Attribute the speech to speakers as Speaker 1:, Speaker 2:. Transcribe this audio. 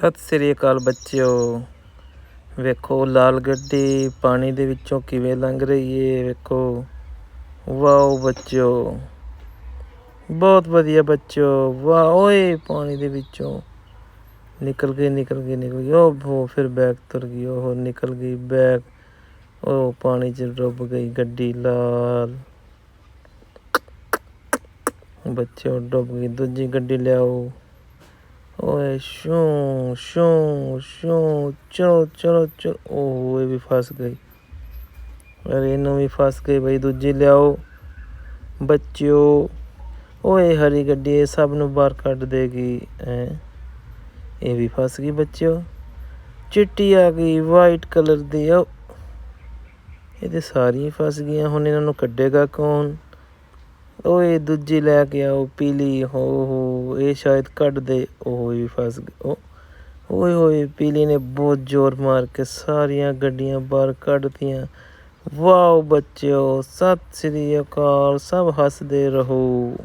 Speaker 1: ਸਤਿ ਸ੍ਰੀ ਅਕਾਲ ਬੱਚਿਓ। ਵੇਖੋ, ਲਾਲ ਗੱਡੀ ਪਾਣੀ ਦੇ ਵਿੱਚੋਂ ਕਿਵੇਂ ਲੰਘ ਰਹੀ ਏ, ਵੇਖੋ। ਵਾਓ ਬੱਚਿਓ। ਬਹੁਤ ਵਧੀਆ ਬੱਚਿਓ। ਵਾਹ, ਓਏ, ਪਾਣੀ ਦੇ ਵਿੱਚੋਂ। ਨਿਕਲ ਗਈ ਨਿਕਲ ਗਈ ਨਿਕਲ ਗਈ। ਉਹ ਉਹ ਫਿਰ ਬੈਗ ਤੁਰ ਗਈ, ਉਹ ਨਿਕਲ ਗਈ ਬੈਗ। ਉਹ ਪਾਣੀ 'ਚ ਡੁੱਬ ਗਈ ਗੱਡੀ ਲਾਲ। ਬੱਚਿਓ, ਡੁੱਬ ਗਈ। ਦੂਜੀ ਗੱਡੀ ਲਿਆਓ। ਓਏ ਸ਼ੂ ਸ਼ੂ ਸ਼ੂ, ਚਲੋ ਚਲੋ ਚਲੋ। ਉਹ ਇਹ ਵੀ ਫਸ ਗਈ। ਅਰੇ ਇਹਨੂੰ ਵੀ ਫਸ ਗਈ ਬਈ, ਦੂਜੀ ਲਿਆਓ। ਬੱਚਿਓ, ਓਏ ਹਰੀ ਗੱਡੀ, ਇਹ ਸਭ ਨੂੰ ਬਾਹਰ ਕੱਢ ਦੇਗੀ ਐ ਇਹ ਵੀ ਫਸ ਗਈ ਬੱਚਿਓ। ਚਿੱਟੀ ਆ ਗਈ ਵਾਈਟ ਕਲਰ ਦੀ ਉਹ ਇਹ ਤੇ ਸਾਰੀਆਂ ਫਸ ਗਈਆਂ, ਹੁਣ ਇਹਨਾਂ ਨੂੰ ਕੱਢੇਗਾ ਕੌਣ? ਓਏ ਦੂਜੀ ਲੈ ਕੇ ਆਓ, ਪੀਲੀ, ਹੋ ਹੋ, ਇਹ ਸ਼ਾਇਦ ਕੱਢ ਦੇ। ਉਹ ਵੀ ਫਸ ਗਈ ਉਹ, ਓਏ ਹੋਏ ਪੀਲੀ ਨੇ ਬਹੁਤ ਜ਼ੋਰ ਮਾਰ ਕੇ ਸਾਰੀਆਂ ਗੱਡੀਆਂ ਬਾਹਰ ਕੱਢਤੀਆਂ ਵਾਓ ਬੱਚਿਓ, ਸਤਿ ਸ੍ਰੀ ਅਕਾਲ, ਸਭ ਹੱਸਦੇ ਰਹੋ।